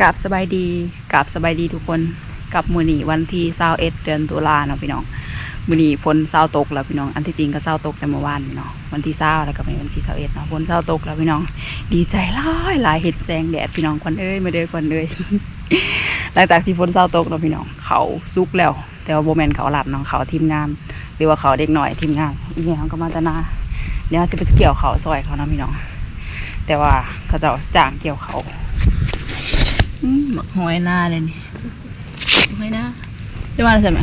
กับสบายดีกับสบายดีทุกคนกับมือนีวันที่เศร้าเอ็ดเดือนตุลาเนาะพี่น้องมือนีฝนเศร้าตกแล้วพี่น้องอันที่จริงก็เศร้าตกแต่เมื่อวานพี่น้องวันที่เศร้าแล้วก็เป็นวันที่เศร้าเอ็ดเนาะฝนเศร้าตกแล้วพี่น้อง ดีใจหลายหลายเห็ดแสงแดดพี่น้องควันเอ้ยมาเด้อควันเอ้ยหลังจากที่ฝนเศร้าตกเนาะพี่น้องเขาซุกแล้ว แต่ว่าโบแมนเขาหลับน้องเขาทีมงานหรือว่าเขาเด็กหน่อยทีมงานอีกอย่างก็มาตนาเดี๋ยวจะไปเกี่ยวเขาซอยเขานะพี่น้อง แต่ว่าเขาจะจ้างเกี่ยวเขา หมักหอยหน้าเลยนี่หอยหน้าจะมาใช่ไหม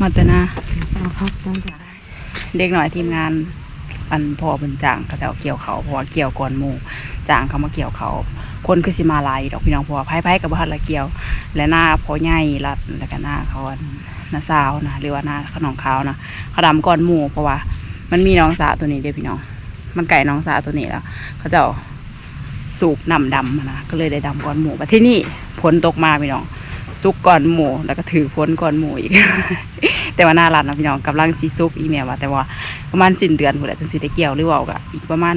มาแต่หน้าเอาพักจังจ้ะเด็กหน่อยทีมงานอันพอเป็นจ้างเขาจะเอาเกี่ยวเขาเพราะว่าเกี่ยวก่อนหมู่จ้างเขามาเกี่ยวเขาคนคือสิมาหลายดอกพี่น้องเพราะว่าไพ่ไพ่กับบ้านละเกี่ยว และหน้าพอใหญ่รัดแล้วก็หน้าเขาอันหน้าสาวนะหรือว่าหน้าขนองขาวนะเขาดำก่อนหมู่เพราะว่า มันมีน้องสาวตัวนี้เด้อพี่น้อง มันไก่น้องสาวตัวนี้แล้วเขาจะเอา สูบน้ำดำนะก็เลยได้ดำก้อนหมูมาที่นี่ฝนตกมาพี่น้องซุกก่อนหมูแล้วก็ถือพ้นก่อนหมูอีก แต่ว่าน่ารักนะพี่น้องกำลังซีซุกอีเมลว่าแต่ว่าประมาณสิ้นเดือนหมดแหละจังสิได้เกี่ยวหรือว่าก็อีกประมาณ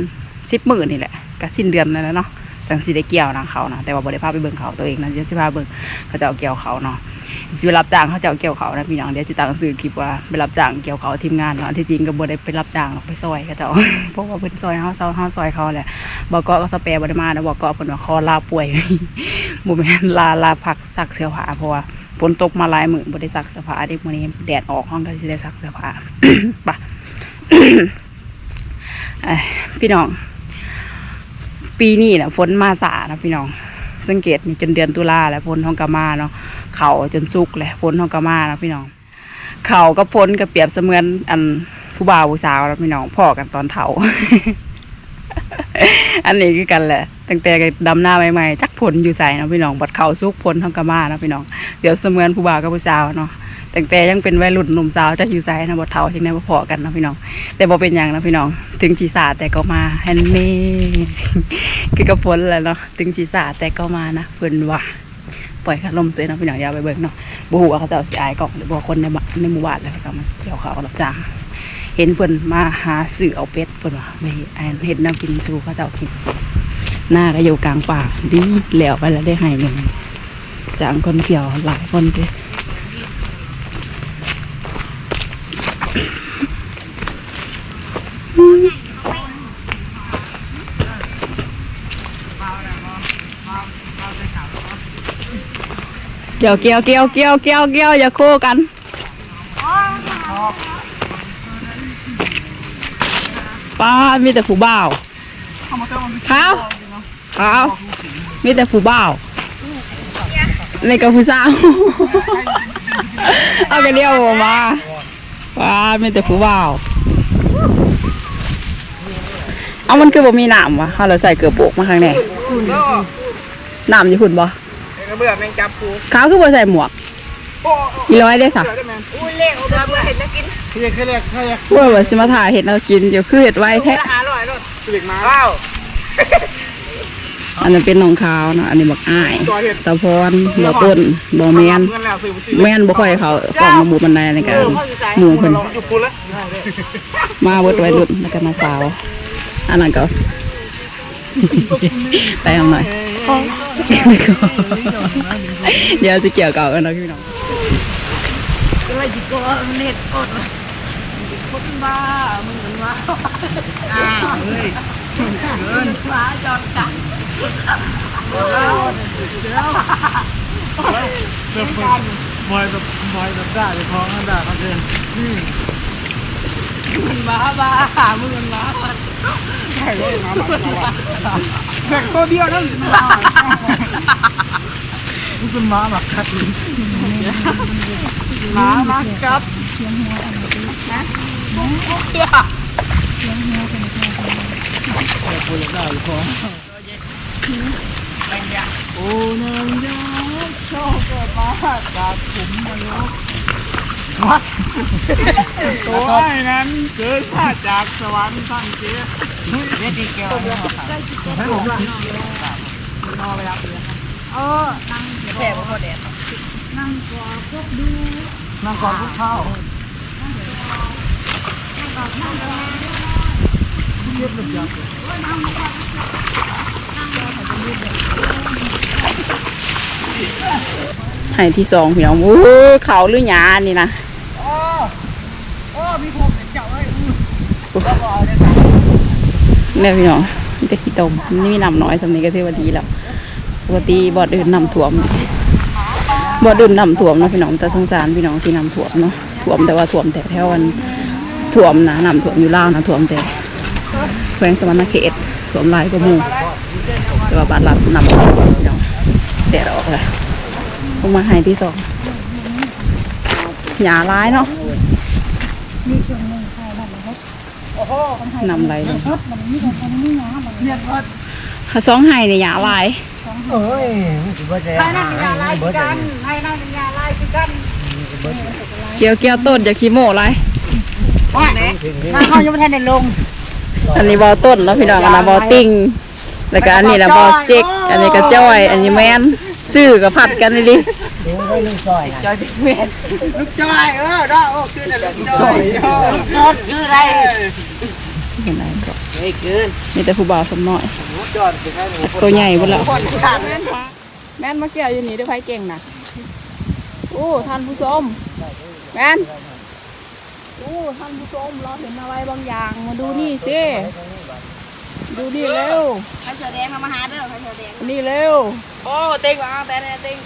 สิบหมื่นนี่แหละก็สิ้นเดือนนั่นแหละเนาะ จังสิได้เกี่ยวนะเขานะแต่ว่าบ่ได้พาไปเบิ่งเขาตัวเองนะเดี๋ยวจะพาเบิ่งเขาจะเอาเกี่ยวเขาเนาะสิไปรับจ้างเขาจะเอาเกี่ยวเขานะพี่น้องเดี๋ยวจะตั้งสื่อคลิปว่าไปรับจ้างเกี่ยวเขาทีมงานเนาะที่จริงก็บ่ได้ไปรับจ้างหรอกไปซอยเขาเจ้าเพราะว่าเพิ่นซอยเฮาเซาเฮาซอยเขาแหละบอกก็ก็สเปรย์บริมานะบอกก็เพิ่นว่าคอลาป่วยบ่แม่นลาลาพักซักเสื้อผ้าเพราะว่าฝนตกมาหลายมื้อบ่ได้ซักเสื้อผ้าเด็กมื้อนี้แดดออกห้องก็สิได้ซักเสื้อผ้าปะพี่น้อง ปีนี้น่ะฝนมาสานะพี่น้อง สังเกตนี่จนเดือนตุลาแล้วฝนท้องกามาเนาะเขาจนสุกเลยฝนท้องกามานะพี่น้อง เขาก็ฝนก็เปรียบเสมือนอันผู้บ่าวผู้สาวแล้วพี่น้องพ่อกันตอนเฒ่าอันนี้คือกันแหละตั้งแต่ดำหน้าใหม่ๆจักผลอยู่ใส่นะพี่น้องบัดเขาซุกผลทองกามานะพี่น้องเดี๋ยวเสมือนผู้บ่าวกับผู้สาวเนาะ ตั้งแต่ยังเป็นวัยรุ่นหนุ่มสาวจะอยู่ใส่นะบัดเฒ่าที่ไหนมาพอกันเนาะพี่น้อง แต่บ่เป็นอย่างนะพี่น้อง ถึงชีสาแต่ก็มาแฮนเม่คือกับฝนแหละเนาะถึงชีสาแต่ก็มานะเพิ่นว่าปล่อยคาลมเสยเนาะพี่น้องอย่าไปเบิ่งเนาะบ่ฮู้ว่าเขาจะเอาสิอายกล่องหรือบ่คนในบ้านในหมู่บ้านแล้วเขาจะมาเกี่ยวเขาวรับจ้างเห็นเพิ่นมาหาสื่อเอาเป็ดเพิ่นว่าไม่อันเห็ดแนวกินสู่เขาเจ้ากินหน้าก็อยู่กลางป่าดีแล้วไปแล้วได้ให้หนึ่งจางคนเกี่ยวหลายคนเด้ เกี่ยวเกี่ยวเกี่ยวเกี่ยวเกี่ยวเกี่ยวอย่าโคกันป้ามีแต่ผู้บ่าวขาวขาวมีแต่ผู้บ่าวในกับผู้สาวเอากันเดียวมา ป้ามีแต่ผู้บ่าวเอามันคือบ่มีน้ำวะเขาเราใส่เกลือโปกมาข้างในน้ำอยู่หุ่นบ่เบื่อแมงจับกูขาวคือบ่ใส่หมวกอีร้อยได้สะอุ้ยเล่งเอาเบื่อเห็นนะกินเรียกเรียกเรียกว่าว่าสิมาถ่ายเห็ดเรากินเดี๋ยวคือเห็ดไว้แท้หาลอยรถสิริมาว้าว อันนั้นเป็นน้องขาวเนาะอันนี้บักอ้ายสะพรบ่ต้นบ่แมนเงินแล้วซื้อซื้อแม่นบ่ค่อยเขากล่องหมู่บันไดในการหมู่เพิ่นอยู่กูแล้วมาเบิดไว้รุ่นแล้วก็น้องสาวอันนั้นก็ไปเอาหน่อยเดี๋ยวจะเกี่ยวเก่ากันเนาะพี่น้องอะไรจิโก้เน็ตกดคนบ้ามึงมันว่าอ้าวเฮ้ยเงินฟ้าจอดจัง เดี๋ยวเดี๋ยวบอยแบบบอยแบบด่าจะท้องกันด่าเขาเดินมึงบ้าบ้ามึงมันบ้าใช่เลยมาบ้าแบ่งตัวเดียวนั่นมึงเป็นม้าแบบคัดลิ้นม้ามากับนะเดี๋ยว โอ้นางยาชอบเกิดมาจากขุมนรกตัวไอ้นั้นเกิดมาจากสวรรค์ท่านเจ้าเด็กเกลียวให้ผมละนอนไปรับเลยเออนั่งแฉบพอแดดนั่งกอดพวกดูนั่งกอดพวกข้าวเทียบกับยักษ์ ให้ที่สองพี่น้องโอ้เขาหรือหยานี่นะโอ้โอ้มีผมเจ้าเอ้ยอือก็เอาได้เนี่ยพี่น้องมีแต่ขี้ตมนี่มีน้ำน้อยสำนี้ก็ถือว่าดีแล้วปกติบ่ออื่นน้ำท่วมบ่ออื่นน้ำท่วมเนาะพี่น้องแต่สงสารพี่น้องที่น้ำท่วมเนาะท่วมแต่ว่าท่วมแต่แถววันท่วมนะน้ำท่วมอยู่ล่าวนะท่วมแต่แขวงสวรรณเขตท่วมลายกว่าหมู่แต่ว่าบ้านเราน้ำท่วมพี่น้องแดดออกเลย ลงมาให้ที่สองหยาร้ายเนาะโอ้โหนำไรลงเรียนว่าถ้าสองไห้เนี่ยหยาลายเอ้ยมันสิบ่ได้ไทยนั่นเป็นยาลายคือกันไทยนั่นเป็นยาลายคือกันเกี่ยวเกี่ยวต้นอย่าขี้โม่ไรว่าถ้าเขายังไม่ทันได้ลง อันนี้บอต้นแล้วพี่น้องอันนั้นบอติ้งแล้วก็อันนี้นะบอเจ๊กอันนี้ก็จ้อย อันนี้แมน ซื้อกับผัดกันนี่ดิเดี๋ยวได้ลุงซอยนะจอยเป็นเวรลูกจอยเออได้โอ้คือแต่ลูกจอยลูกคืออะไรเห็นไหมก็เฮ้ยเกินมีแต่ผู้บ่าวสมน้อยลูกจอยเป็นไงหนูตัวใหญ่หมดแล้วคนขาดแม่นมาเกี่ยวอยู่นี่ด้วยไผเก่งนะโอ้ท่านผู้ชมแม่นโอ้ท่านผู้ชมเราเห็นอะไรบางอย่างมาดูนี่สิ ดูนี่เร็วไปเสือแดงมามาหาเด้อไปเสือแดงนี่เร็วโอ้เต็งมาแต่แน่เต็ง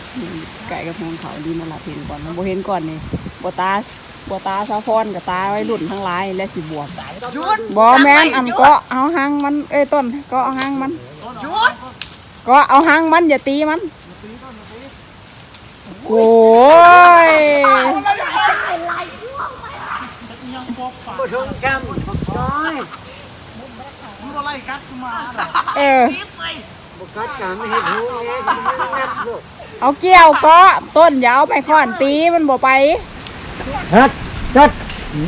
ไก่กับแพงเขาดีมาละเห็นก่อนมันบ่เห็นก่อนนี่บัตาบัตาซาฟอนกับตาไว้รุ่นทั้งหลายและสิบวมหยุดบ่แม่นอันก็เอาหางมันเอ้ยต้นก็เอาหางมันหยุดก็เอาหางมันอย่าตีมันโอ้ย บ่ทงจำน้อย มึงอะไรกัดกูมา เออบ่กัดกันไม่เห็นหูเองมันนับลูกเอาเกี่ยวก็ต้นอยาวไปค้อนตีมันบ่ไปเฮ็ดจัด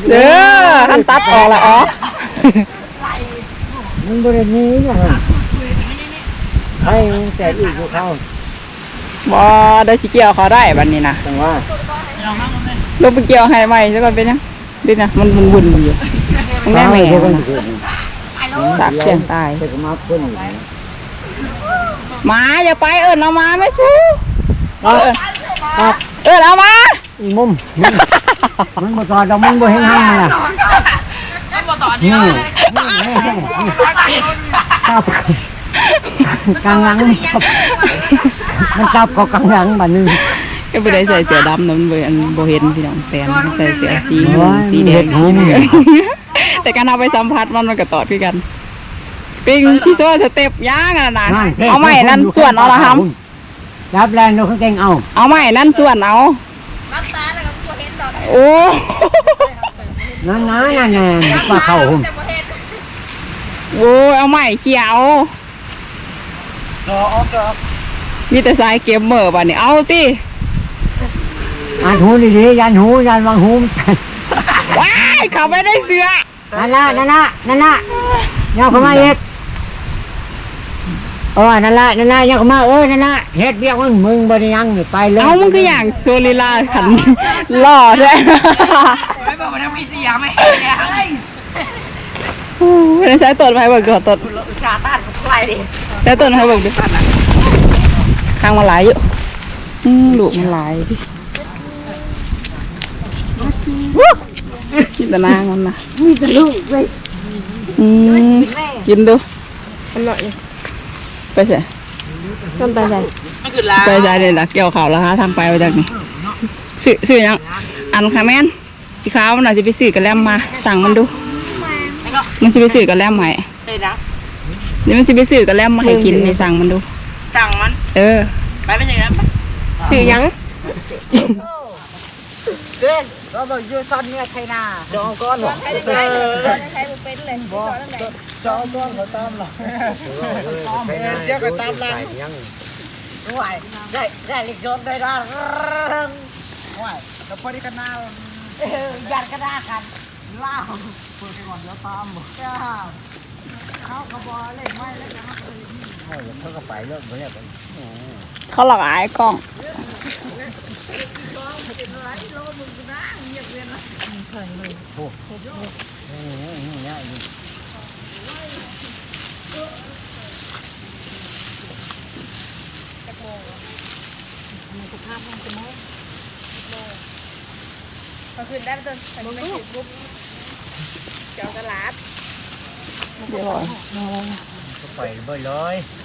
เด้อหันตัดออกละอ๋อมันบ่ได้หนี้นะฮะให้แต่อีกพวกเขาบ่ได้สิเกี่ยวเขาได้บัดนี้นะจังว่าลงไปเกี่ยวให้ใหม่ซะก่อนเป็นยังดินะมันมันวุ่นอยู่มันแม่แม่พวกมัมันนสิเกิดสากเสียงตายแต่ก็มาเพิ่นอยู่นะหมาอย่าไปเอิญเอามาไม่สู้ครับครับเอิญเอามาอีมุมมันมันบ่ตอดดอกมันบ่เห็นหางมันน่ะมันบ่ต่อนี่เดียวเลยครับกลางหลังมันจับมันจับเขากลางหลังบัดนึงก็ไม่ได้ใส่เสื้อดำนะมันเบอันโบเห็นพี่น้องแฟนใส่เสื้อสีโอ้ยสีแดงเห็นหูมึง แต่การเอาไปสัมผัสมันมันก็ตอดคือกัน ปิงที่โซ่สเต็ปย่างกันนะนั่นเอาใหม่นั่นส่วนเอาละครับจับแรงดูเขาเก่งเอา เอาใหม่นั่นส่วนเอารับตาแล้วก็ตัวเห็นดอกโอ้นั่นนะนั่นแน่มาเข้าหุ่มแต่บ่เห็นโอ้เอาใหม่เขียวรอออกรอมีแต่สายเกมเมอร์ป่ะเนี่ยเอาติอ่านหูดีๆยันหูยันวางหูมันว้ายเขาไม่ได้เสื้อ นั่นละนั่นละนั่นละย่อเข้ามาอีกเออนั่นละนั่นละย่อเข้ามาเออนั่นละเฮ็ดเบี้ยมึงมึงบ่ได้ยังนี่ไปเลยเอามึงคือย่างโซลิลาขันหล่อด้วยไม่บอกว่าไม่เสียไม่เสียไม่ได้ใช้ต้นไม้บิกก่อนต้นชาต้านใครดิแต่ต้นไม้บิกดิข้างมาหลายอยู่อืมลูมันหลายวู้ กินแต่นางมันนะมีแต่ลูกเว้ยอืมกินดู อร่อยไปใส่ต้นไปใส่มันคือลาไปใส่เลยล่ะเกี่ยวข่าวแล้วฮะทางไปไปจากนี้ซื้อซื้อยังอันค่ะแม่นพี่ขาวมันอาจจะไปซื้อกับแลมมา สั่งมันดู มันจะไปซื้อกับแลมให้เลยนะเดี๋ยวมันจะไปซื้อกับแลมมาให้กินนี่สั่งมันดู สั่งมัน เออ ไปเป็นอย่างนั้นปะซื้อยังเกิน เราบอกยูซอนเนี่ยไทยนาจองก้อนหรอใครจะได้ใครบ่เป็นเลยบ่นั่นแหละจองก้อนเขาตามหรอเดี๋ยวไปตามหลังไหวได้ได้ลิกยนได้ด้านไหวแล้วพอดีกันหน้ายันกันหน้ากันล่าเปิดไปก่อนเดี๋ยวตามบอกจ้าเขากระบอกเล่นไม่แล้วนะเขาก็ไปเลิกบ่ได้ไปเขาหลอกอายกล้อง เพอขึ้นได้ต้นมันไม่ถึงปุ๊บเจ้าตลาดเดี๋ยวก็ไปเบ่เลยเอาไปชวนเอามากันไปน้ำมันไปเลยย้อยไปญี่ปุ่นนี่ญี่ปุ่นอ่าดเดือนบ่ที่ได้โฟโล่สี่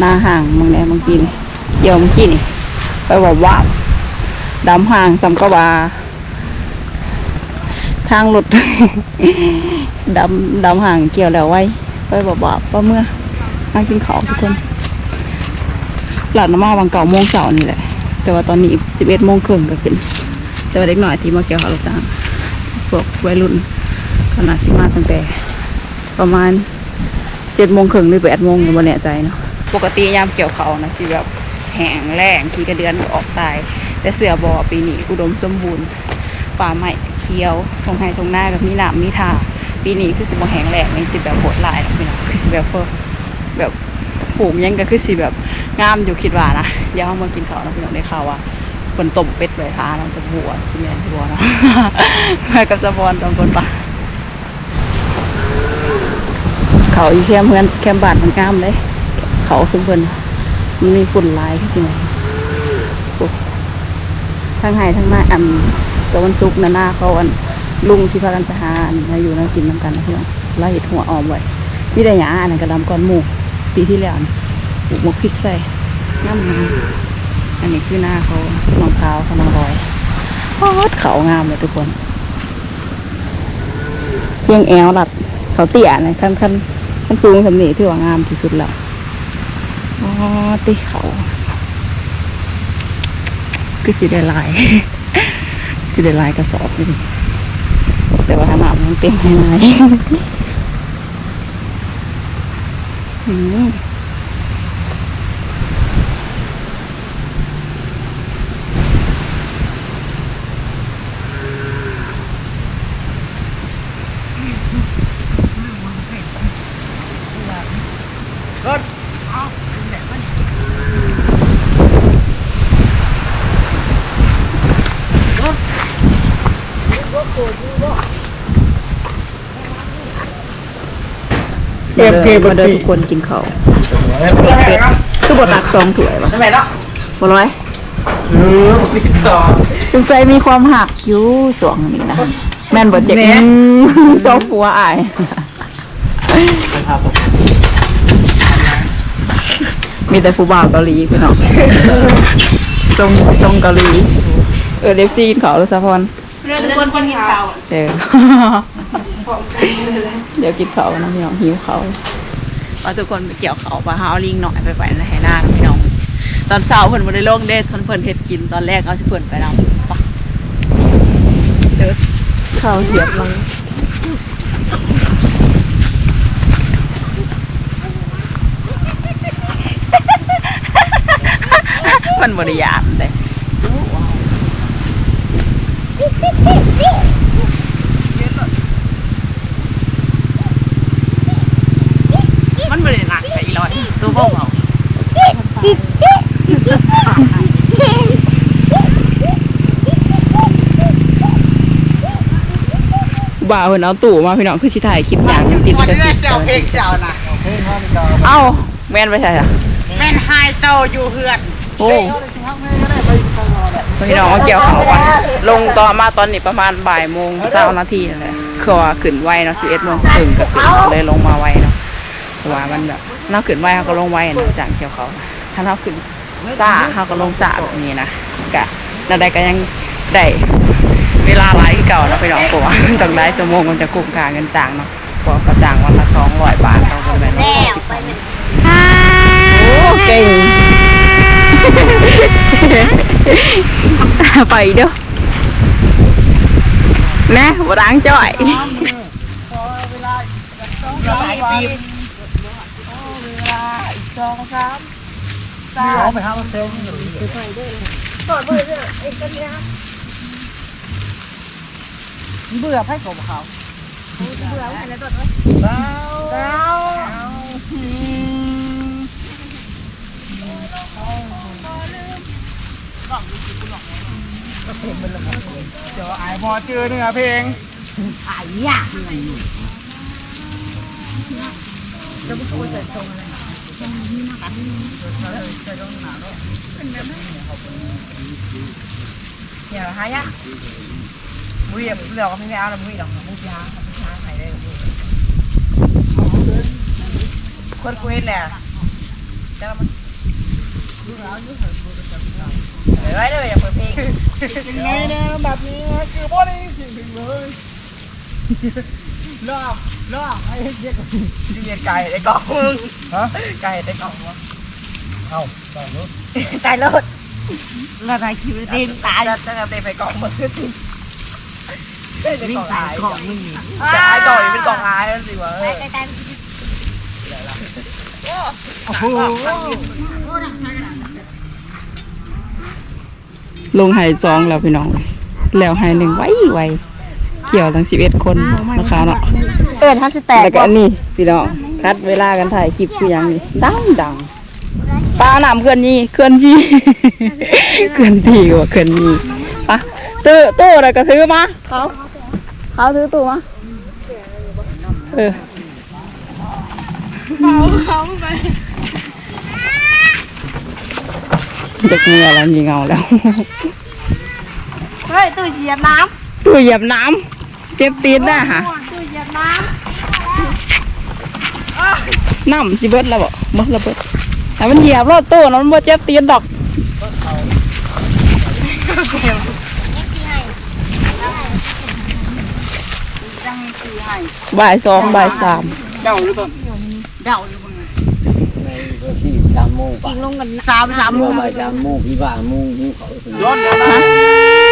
หน้าห่างมึงแน่เมื่อกี้นี่เดี๋ยวมื่อกี้นี่ไปบอกว่าดำห่างจำก็ว่า ทางรถดดำดำห่างเกี่ยวแล้วไว้ ไปบอกว่าป้าเมื่อมากินข้าวทุกคนหลานมาวังเก่าโมงเสาร์นี่แหละ แต่ว่าตอนนี้สิบเอ็ดโมงครึ่งก็ขึ้น แต่ว่าเด็กหน่อยที่มาเกี่ยวข้าวรถจางพวกวัยรุ่นขนาดสิมาตั้งแต่ ประมาณเจ็ดโมงครึ่งหรือแปดโมงยังบ่แน่ใจเนาะ ปกติยามเกี่ยวเขานะสิแบบแห้งแล้งขี้กระเดือนออกตาย แต่เสือบอปีนี้อุดมสมบูรณ์ป่าไม้เขียวทงไห้ทงหน้ากับมีหนามมีทาปีนี้คือสิบแห้งแล้งนี่สิแบบโหดลายนะพี่น้องคือสิแบบพแบบปลูกยังก็คือสิแบบงามอยู่คิดว่านะเดี๋ยวเรามากินข้าวนะพี่น้องได้ข่าวว่าคนต้มเป็ดไว้ทาน้ำตะบัวสิแม่นบัวนะไปกับสะบอนตอนบนป่าเขาอีแคมเพื่อนแคมบานมันงามเลย เขาซุมเพิ่นมันมีฝุ่นลายที่จริงทั้งไห้ทั้งหน้าอันตัววันซุกนะหน้าเขาอันลุงที่พากันไปหาอันอยู่นั่งกินน้ำกันนะพี่น้องไล่เห็ดหัวออมไว้มีแต่หยาอันนั้นกระดำก้อนหมูปีที่แล้วปลูกหมกพริกใส่น้ำมันอันนี้คือหน้าเขานองขาเขานองลอยโคตรเขางามเลยทุกคนเพียงแอวหลัดเขาเตี้ยนะขั้นขั้นขั้นสูงสำนีที่ว่างามที่สุดแล้ว อ๋อติเขาคือสีได้ลายสีได้ลายกระสอบนี่แต่ว่าขนาดมันเต็มให้ลายอืม เก็บเก็บมาเดินทุกคนกินเขาวเป็ดคือบตักสองถ้วยวะทำไมเนาะบ่ร้อยเออมีสองจงใจมีความหักอยู่สวงนี่นะแม่นบ่เจ็บอืมเจ้าผัวอายมีแต่ผู้บ่าวเกาหลีพี่น้องทรงทรงเกาหลีเออเดฟซีกินเขาวแล้วซะพรเรื่องทุกคนกินข้าวเออ เดี๋ยวกินเขาวนะพี่น้องหิวเขาวว่าทุกคนไปเกี่ยวเขาวปลาหาเอาลิงหน่อยไปไปในหน้านะพี่น้อง ตอนเช้าเพิ่นบ่ได้ลงเด้เพิ่นเพิ่นเฮ็ดกินตอนแรกเอาสิเพิ่นไปนำปะเด้อข้าวเสียบลังมันบ่ได้ยามเด้มันบ่ได้หนักไอ้ อีร้อยตัวพวกเราบ่าวเพิ่นเอาตู้มาพี่น้องคือสิถ่ายคลิปอย่างยังติดวันกระนี้สิบเจ้าเพลงเจ้านะเอ้าแม่นไปใช่จ้ะแม่นไฮโตอยู่เฮือนโอ้พี่น้องมาเกี่ยวเขาก่อนลงตอนมาตอนนี้ประมาณบ่ายโมงเช้านาทีนั่นแหละคือว่าขึ้นไวเนาะสิบเอ็ดโมงถึงก็ขึ้นเลยลงมาไวเนาะเพราะว่ามันแบบ เราขึ้นไวเขาก็ลงไวนะจากเกี่ยวเขาถ้าเราขึ้นซาเขาก็ลงซาแบบนี้นะกะนั่นใดก็ยังได้เวลาหลายเก่าเนาะพี่น้องเพราะว่าต้องได้ชั่วโมงมันจะคุ้มค่าเงินจ้างเนาะเพราะก็จ้างวันละสองร้อยบาทเขาก็แม่นแล้วไปเป็นโอ้เก่งไปเด้อแน่บ่ดังจ่อย สองสามร้องไปห้าเซลล์ต่อเบื่อเนี่ยไอ้ตัวเนี้ยเบื่อไพ่ของเขาเบื่ออะไรตัวนี้แล้วเดี๋ยวไอพอเจอเนื้อเพลงอย่าหายะมุ้ยเดี๋ยวก็ไม่เอาละมุ้ยหรอกมุ้ยยามุ้ยยาไหนได้คนกูเห็นแหละแต่ มันเฮ้ยเลยอย่าเปิดเพลงยังไงนะแบบนี้คือพ่อได้สิ่งถึงเล ยลอกลอกไอ้เด็กเรียนไก่ไอ้กล่องมึงฮะไก่ไอ้กล่องมึงเอ้าได้รู้ไก่เลิศเราได้คิวเต็มตาจะจะเตะไปกล่องมึงวิ่งใส่ของมึงจะไอ้กล่องนี่เป็นกล่องอายนั่นสิวะไก่ไก่โอ้โหลงหายซองแล้วพี่น้องแล้วหายหนึ่งไว้ไวเกี่ยวทั้งสิบเอ็ดคนนะคะเนาะ เอิญทับสแตกแล้วก็อันนี้พี่น้องคัดเวลากันถ่ายคลิปคือหยังนี่ดังดังปลาหนามเคลื่อนยี่เคลื่อนยี่เคลื่อนที่กว่าเคลื่อนยี่ปะตู้ตู้อะไรก็ซื้อมาเขาเขาซื้อตู้มาเออเด็กเมื่อแล้วมีเงาแล้ว เฮ้ยตู้เหยียบน้ตู้เหยียบน้ำเจ็บตีนได้ฮะำ ตู้เหยียบน้น้ำสิเบิดแล้วบ่เบิดแล้วเบิดแต่มันเหยียบรถตู้นะมันบ่เจ็บตีนดอกบ่ายสองบ่ายสามเจ้าหรือต้นในที่สามโมงำกินลงกันสามสามโมงบ่ายสามโมงพี่บ่าโมงนี่เขาถึงย้อนเดี๋ยวนะ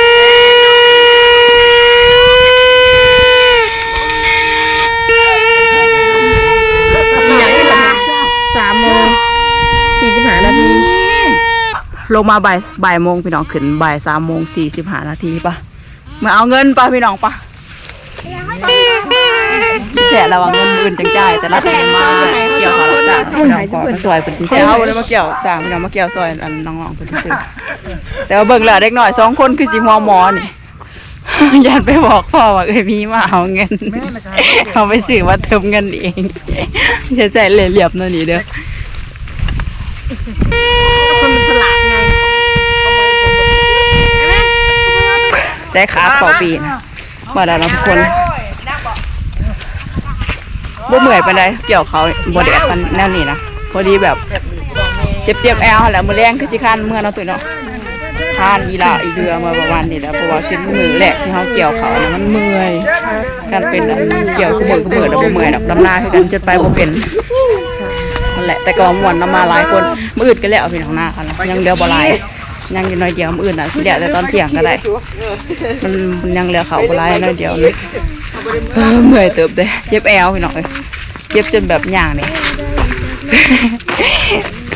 สามโมงสี่สิบห้านาที ลงมาบ่ายบ่ายโมงพี่น้องขึ้นบ่ายสามโมงสี่สิบห้านาทีปะมาเอาเงินปะพี่น้องปะแสะระวังเงินมื่นจังใจแต่ละทีมาเกี่ยวขาเราจ้างพี่น้องขอมาซอยเป็นที่เสียเอาเลยมาเกี่ยวจ้างพี่น้องมาเกี่ยวซอยอันน้องๆเป็นที่ซื้อแต่ว่าเบิ่งและเด็กหน่อยสองคนคือสิหัวหมอนี่ยันไปบอกพ่อว่าเอ้ยมีมาเอาเงินเอาไปซื้อมาเติมเงินเองจะใส่เหรียบๆนั่นนี่เด้อ คนมันฉลาด ไงได้ครับต่อปีนะมาแล้วนะทุกคนบ่เมื่อยปานใดเกี่ยวเขาบ่แดดมันแนวนี้นะพอดีแบบ เจ็บเจ็บๆแอลหั่นแหล้วมือแรงคือสิคันเมื่อเนาะตุ้ยเนาะทานอีหลาอีเรือมาประมาณนี้แหล้วเพราะว่าเป็นมือแรกที่เฮาเกี่ยวเขานะมันเมื่อยการเป็นอันเกี่ยวคือมือคือมือแล้วบ่เมื่อยดอกดำนาคือกันจนไปบ่เป็นนั่นแหละแต่ก็ม่วนนำมาหลายคนมื้ออื่นก็แล้วพี่น้องหน้ากันนะยังเหลือบ่หลาย ยังอยู่น้อยเดียวมื้ออื่นน่ะสิแล้วแต่ตอนเที่ยงก็ได้ มันมันยังเหลือเขาบ่หลายน้อยเดียวเลยเออเมื่อยเติบเด้เจ็บแอวพี่น้องเอ้ยเจ็บจนแบบย่างนี่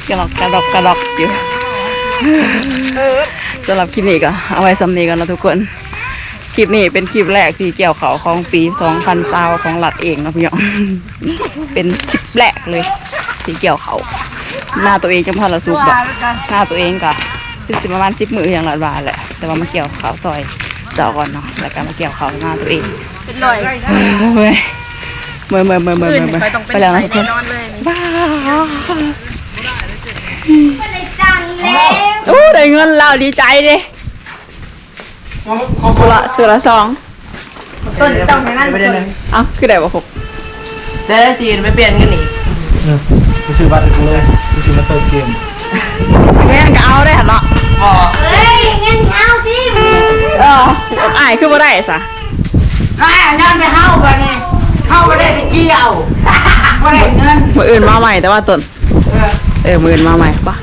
กระดอกกระดอกกระดอกอยู่สำหรับคลิปนี้ก็เอาไว้สำนีกันนะทุกคน คลิปนี้เป็นคลิปแรกที่เกี่ยวเขาของปี2020ของหลัดเองนะพี่น้องเป็นคลิปแรกเลยที่เกี่ยวเขาหน้าตัวเองจังพอละสุกดอกหน้าตัวเองก็ คือสิประมาณสิบมืออย่างหลัดบาทแหละ แต่ว่ามาเกี่ยวเขาซอยเจาะก่อนเนาะแล้วก็มาเกี่ยวเขาหน้าตัวเองเป็นหน่อยเมื่อยเมื่อยเมื่อยเมื่อยเมื่อยเมื่อยไปแล้วนะทุกคนนอนเลยบ้าไม่ได้จังเลยโอ้ได้เงินแล้วดีใจดิขอบสุละสุละสองต้นต้องในนั้นเอ้าคือได้บ่หกได้ชีนไม่เปลี่ยนกันอีกกูซื้อบัตรกูเลยกูซื้อมาเติมเกมแม่นก็เอาได้หั่นเนาะ บอกเฮ้ยงั้นเอาสิเอออ้ายคือบ่ได้ซะถ้างั้นไปเข้าไปนี่เข้าไปได้ที่เกี่ยวไม่ได้เงินมื้ออื่นมาใหม่แต่ว่าต้นเออมื้ออื่นมาใหม่ปะ